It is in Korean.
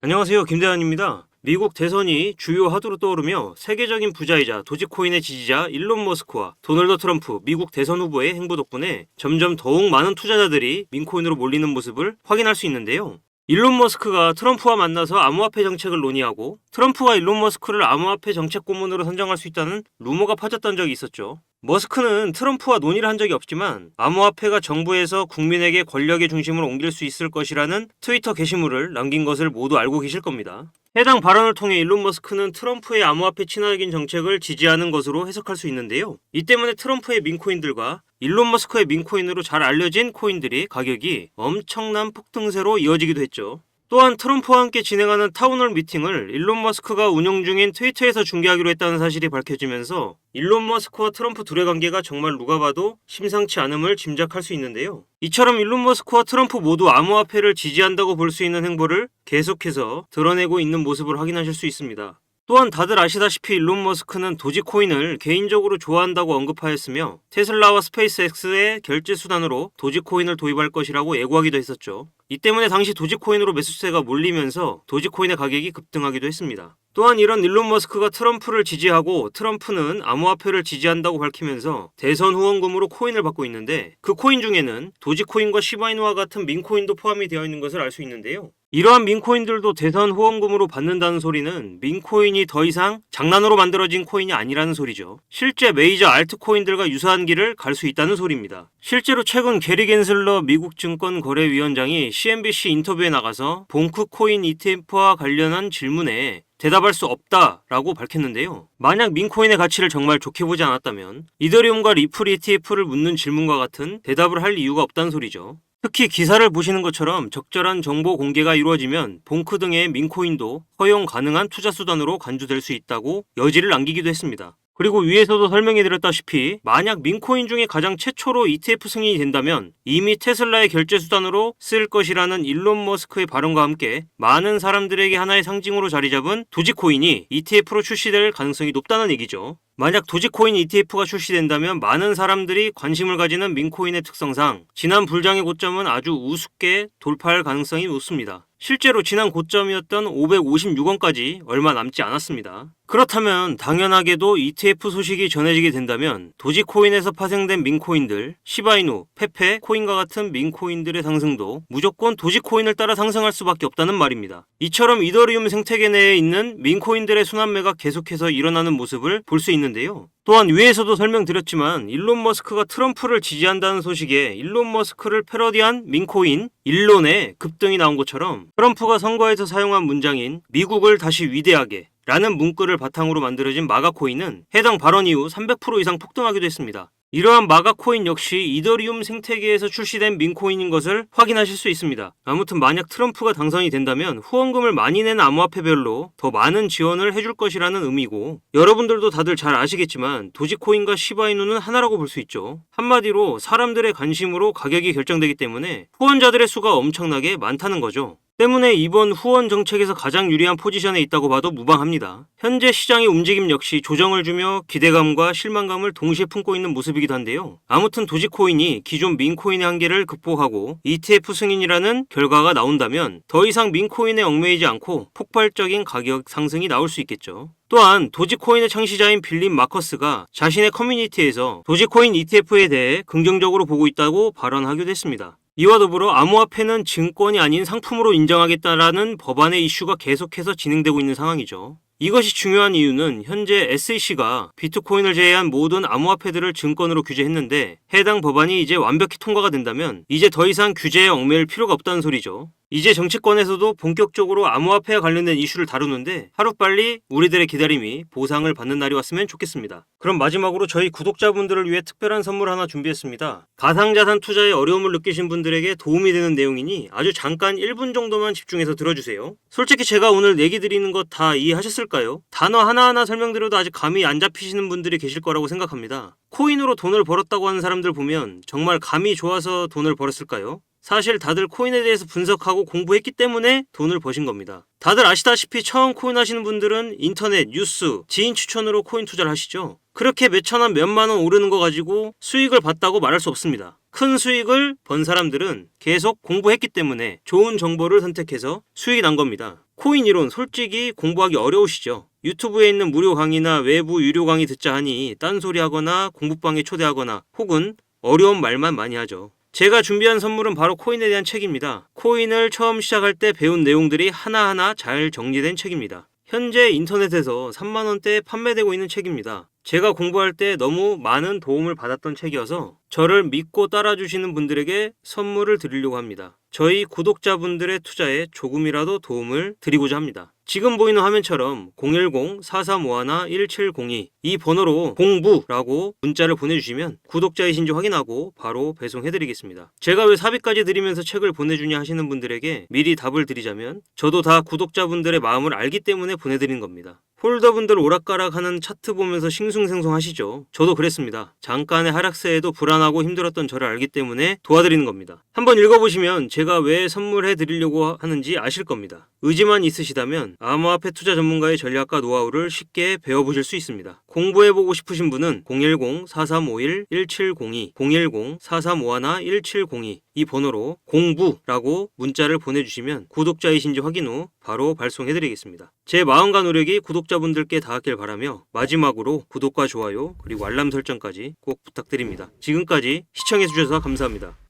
안녕하세요. 김대한입니다. 미국 대선이 주요 화두로 떠오르며 세계적인 부자이자 도지코인의 지지자 일론 머스크와 도널드 트럼프 미국 대선 후보의 행보 덕분에 점점 더욱 많은 투자자들이 민코인으로 몰리는 모습을 확인할 수 있는데요. 일론 머스크가 트럼프와 만나서 암호화폐 정책을 논의하고 트럼프가 일론 머스크를 암호화폐 정책 고문으로 선정할 수 있다는 루머가 퍼졌던 적이 있었죠. 머스크는 트럼프와 논의를 한 적이 없지만 암호화폐가 정부에서 국민에게 권력의 중심을 옮길 수 있을 것이라는 트위터 게시물을 남긴 것을 모두 알고 계실 겁니다. 해당 발언을 통해 일론 머스크는 트럼프의 암호화폐 친화적인 정책을 지지하는 것으로 해석할 수 있는데요. 이 때문에 트럼프의 민코인들과 일론 머스크의 민코인으로 잘 알려진 코인들이 가격이 엄청난 폭등세로 이어지기도 했죠. 또한 트럼프와 함께 진행하는 타운홀 미팅을 일론 머스크가 운영 중인 트위터에서 중계하기로 했다는 사실이 밝혀지면서 일론 머스크와 트럼프 둘의 관계가 정말 누가 봐도 심상치 않음을 짐작할 수 있는데요. 이처럼 일론 머스크와 트럼프 모두 암호화폐를 지지한다고 볼 수 있는 행보를 계속해서 드러내고 있는 모습을 확인하실 수 있습니다. 또한 다들 아시다시피 일론 머스크는 도지코인을 개인적으로 좋아한다고 언급하였으며 테슬라와 스페이스X의 결제 수단으로 도지코인을 도입할 것이라고 예고하기도 했었죠. 이 때문에 당시 도지코인으로 매수세가 몰리면서 도지코인의 가격이 급등하기도 했습니다. 또한 이런 일론 머스크가 트럼프를 지지하고 트럼프는 암호화폐를 지지한다고 밝히면서 대선 후원금으로 코인을 받고 있는데 그 코인 중에는 도지코인과 시바이누와 같은 민코인도 포함이 되어 있는 것을 알 수 있는데요. 이러한 민코인들도 대선 후원금으로 받는다는 소리는 민코인이 더 이상 장난으로 만들어진 코인이 아니라는 소리죠. 실제 메이저 알트코인들과 유사한 길을 갈 수 있다는 소리입니다. 실제로 최근 게리 겐슬러 미국 증권거래위원장이 CNBC 인터뷰에 나가서 봉크 코인 ETF와 관련한 질문에 대답할 수 없다라고 밝혔는데요. 만약 민코인의 가치를 정말 좋게 보지 않았다면 이더리움과 리플 ETF를 묻는 질문과 같은 대답을 할 이유가 없다는 소리죠. 특히 기사를 보시는 것처럼 적절한 정보 공개가 이루어지면 봉크 등의 민코인도 허용 가능한 투자 수단으로 간주될 수 있다고 여지를 남기기도 했습니다. 그리고 위에서도 설명해 드렸다시피 만약 민코인 중에 가장 최초로 ETF 승인이 된다면 이미 테슬라의 결제 수단으로 쓸 것이라는 일론 머스크의 발언과 함께 많은 사람들에게 하나의 상징으로 자리 잡은 도지코인이 ETF로 출시될 가능성이 높다는 얘기죠. 만약 도지코인 ETF가 출시된다면 많은 사람들이 관심을 가지는 민코인의 특성상 지난 불장의 고점은 아주 우습게 돌파할 가능성이 높습니다. 실제로 지난 고점이었던 556원까지 얼마 남지 않았습니다. 그렇다면 당연하게도 ETF 소식이 전해지게 된다면 도지코인에서 파생된 민코인들, 시바이누, 페페, 코인과 같은 민코인들의 상승도 무조건 도지코인을 따라 상승할 수밖에 없다는 말입니다. 이처럼 이더리움 생태계 내에 있는 민코인들의 순환매가 계속해서 일어나는 모습을 볼 수 있는데요. 또한 위에서도 설명드렸지만 일론 머스크가 트럼프를 지지한다는 소식에 일론 머스크를 패러디한 민코인 일론의 급등이 나온 것처럼 트럼프가 선거에서 사용한 문장인 미국을 다시 위대하게 라는 문구를 바탕으로 만들어진 마가코인은 해당 발언 이후 300% 이상 폭등하기도 했습니다. 이러한 마가코인 역시 이더리움 생태계에서 출시된 민코인인 것을 확인하실 수 있습니다. 아무튼 만약 트럼프가 당선이 된다면 후원금을 많이 낸 암호화폐별로 더 많은 지원을 해줄 것이라는 의미고 여러분들도 다들 잘 아시겠지만 도지코인과 시바이누는 하나라고 볼 수 있죠. 한마디로 사람들의 관심으로 가격이 결정되기 때문에 후원자들의 수가 엄청나게 많다는 거죠. 때문에 이번 후원 정책에서 가장 유리한 포지션에 있다고 봐도 무방합니다. 현재 시장의 움직임 역시 조정을 주며 기대감과 실망감을 동시에 품고 있는 모습이기도 한데요. 아무튼 도지코인이 기존 민코인의 한계를 극복하고 ETF 승인이라는 결과가 나온다면 더 이상 민코인에 얽매이지 않고 폭발적인 가격 상승이 나올 수 있겠죠. 또한 도지코인의 창시자인 빌린 마커스가 자신의 커뮤니티에서 도지코인 ETF에 대해 긍정적으로 보고 있다고 발언하기도 했습니다. 이와 더불어 암호화폐는 증권이 아닌 상품으로 인정하겠다라는 법안의 이슈가 계속해서 진행되고 있는 상황이죠. 이것이 중요한 이유는 현재 SEC가 비트코인을 제외한 모든 암호화폐들을 증권으로 규제했는데 해당 법안이 이제 완벽히 통과가 된다면 이제 더 이상 규제에 얽매일 필요가 없다는 소리죠. 이제 정치권에서도 본격적으로 암호화폐와 관련된 이슈를 다루는데 하루빨리 우리들의 기다림이 보상을 받는 날이 왔으면 좋겠습니다. 그럼 마지막으로 저희 구독자분들을 위해 특별한 선물 하나 준비했습니다. 가상자산 투자에 어려움을 느끼신 분들에게 도움이 되는 내용이니 아주 잠깐 1분 정도만 집중해서 들어주세요. 솔직히 제가 오늘 내기 드리는 것 다 이해하셨을까요? 단어 하나하나 설명드려도 아직 감이 안 잡히시는 분들이 계실 거라고 생각합니다. 코인으로 돈을 벌었다고 하는 사람들 보면 정말 감이 좋아서 돈을 벌었을까요? 사실 다들 코인에 대해서 분석하고 공부했기 때문에 돈을 버신 겁니다. 다들 아시다시피 처음 코인 하시는 분들은 인터넷, 뉴스, 지인 추천으로 코인 투자를 하시죠. 그렇게 몇천 원, 몇만 원 오르는 거 가지고 수익을 봤다고 말할 수 없습니다. 큰 수익을 번 사람들은 계속 공부했기 때문에 좋은 정보를 선택해서 수익이 난 겁니다. 코인 이론 솔직히 공부하기 어려우시죠? 유튜브에 있는 무료 강의나 외부 유료 강의 듣자 하니 딴소리 하거나 공부방에 초대하거나 혹은 어려운 말만 많이 하죠. 제가 준비한 선물은 바로 코인에 대한 책입니다. 코인을 처음 시작할 때 배운 내용들이 하나하나 잘 정리된 책입니다. 현재 인터넷에서 3만원대에 판매되고 있는 책입니다. 제가 공부할 때 너무 많은 도움을 받았던 책이어서 저를 믿고 따라주시는 분들에게 선물을 드리려고 합니다. 저희 구독자분들의 투자에 조금이라도 도움을 드리고자 합니다. 지금 보이는 화면처럼 010-4351-1702 이 번호로 공부라고 문자를 보내주시면 구독자이신지 확인하고 바로 배송해드리겠습니다. 제가 왜 사비까지 드리면서 책을 보내주냐 하시는 분들에게 미리 답을 드리자면 저도 다 구독자분들의 마음을 알기 때문에 보내드리는 겁니다. 홀더분들 오락가락하는 차트 보면서 싱숭생숭 하시죠. 저도 그랬습니다. 잠깐의 하락세에도 불안하고 힘들었던 저를 알기 때문에 도와드리는 겁니다. 한번 읽어보시면 제가 왜 선물해 드리려고 하는지 아실 겁니다. 의지만 있으시다면 암호화폐 투자 전문가의 전략과 노하우를 쉽게 배워보실 수 있습니다. 공부해보고 싶으신 분은 010-4351-1702, 010-4351-1702 이 번호로 공부라고 문자를 보내주시면 구독자이신지 확인 후 바로 발송해드리겠습니다. 제 마음과 노력이 구독자분들께 닿았길 바라며 마지막으로 구독과 좋아요 그리고 알람 설정까지 꼭 부탁드립니다. 지금까지 시청해주셔서 감사합니다.